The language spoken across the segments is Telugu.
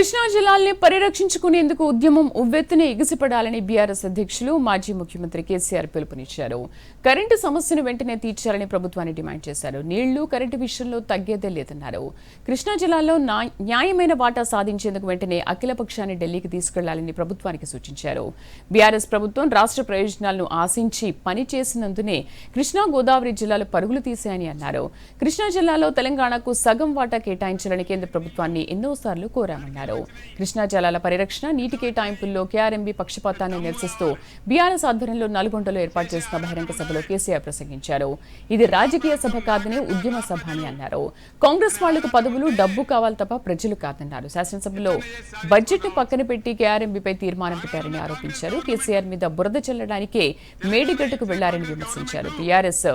కృష్ణా జిల్లాల్ని పరిరక్షించుకునేందుకు ఉద్యమం ఉవ్వెత్తున ఎగిసిపడాలని బీఆర్ఎస్ అధ్యక్షులు మాజీ ముఖ్యమంత్రి కేసీఆర్ పిలుపునిచ్చారు. కరెంటు సమస్యను వెంటనే తీర్చాలని ప్రభుత్వాన్ని డిమాండ్ చేశారు. నీళ్ళు కరెంటు విషయంలో తగ్గేదే లేదన్నారు. కృష్ణా జిల్లాలో న్యాయమైన వాటా సాధించేందుకు వెంటనే అఖిల పక్షాన్ని ఢిల్లీకి తీసుకెళ్ళాలని ప్రభుత్వానికి సూచించారు. బీఆర్ఎస్ ప్రభుత్వం రాష్ట్ర ప్రయోజనాలను ఆశించి పని చేసినందునే కృష్ణా గోదావరి జిల్లాలు పరుగులు తీశాయని అన్నారు. కృష్ణా జిల్లాలో తెలంగాణకు సగం వాటా కేటాయించాలని కేంద్ర ప్రభుత్వాన్ని ఎన్నోసార్లు కోరామన్నారు. తెలిపారు కృష్ణా జలాల పరిరక్షణ నీటి కేటాయింపుల్లో కేఆర్ఎంబీ పక్షపాతాన్ని నిరసిస్తూ బీఆర్ఎస్ ఆధ్వర్యంలో నల్గొండలో ఏర్పాటు చేసిన బహిరంగ సభలో కేసీఆర్ ప్రసంగించారు. ఇది రాజకీయ సభ కాదని ఉద్యమ సభ అని అన్నారు. కాంగ్రెస్ వాళ్ళకు పదవులు డబ్బు కావాలి తప్ప ప్రజలు కాదన్నారు. శాసనసభలో బడ్జెట్ను పక్కన పెట్టి కేఆర్ఎంబీపై తీర్మానం పెట్టారని ఆరోపించారు. కేసీఆర్ మీద బురద చల్లడానికే మేడిగడ్డకు వెళ్ళారని విమర్శించారు. టీఆర్ఎస్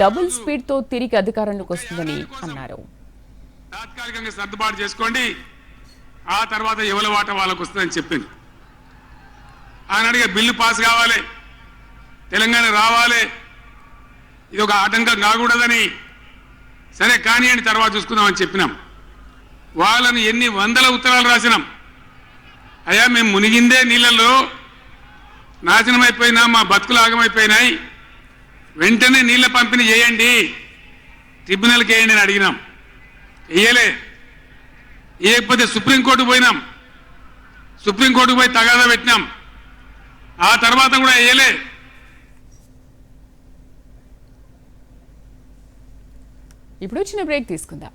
డబుల్ స్పీడ్తో తిరిగి అధికారంలోకి వస్తుందని అన్నారు. తాత్కాలికంగా సర్దుబాటు చేసుకోండి. ఆ తర్వాత ఎవల వాట వాళ్ళకు వస్తుందని చెప్పింది. ఆనాడిగా బిల్లు పాస్ కావాలి తెలంగాణ రావాలి ఇది ఒక ఆటంకం కాకూడదని. సరే కానీ అని తర్వాత చూసుకుందామని చెప్పినాం. వాళ్ళని ఎన్ని వందల ఉత్తరాలు రాసినాం. అయ్యా మేము మునిగిందే నీళ్ళల్లో నాశనం అయిపోయినా మా బతుకులు ఆగమైపోయినాయి. వెంటనే నీళ్ళ పంపిణీ చేయండి. ట్రిబ్యునల్కి వేయండి అని అడిగినాం. వేయలే. లేకపోతే సుప్రీంకోర్టు పోయినాం. సుప్రీంకోర్టుకు పోయి తగాదా పెట్టినాం. ఆ తర్వాత కూడా వేయలే ఇప్పుడు చిన్న బ్రేక్ తీసుకుందాం.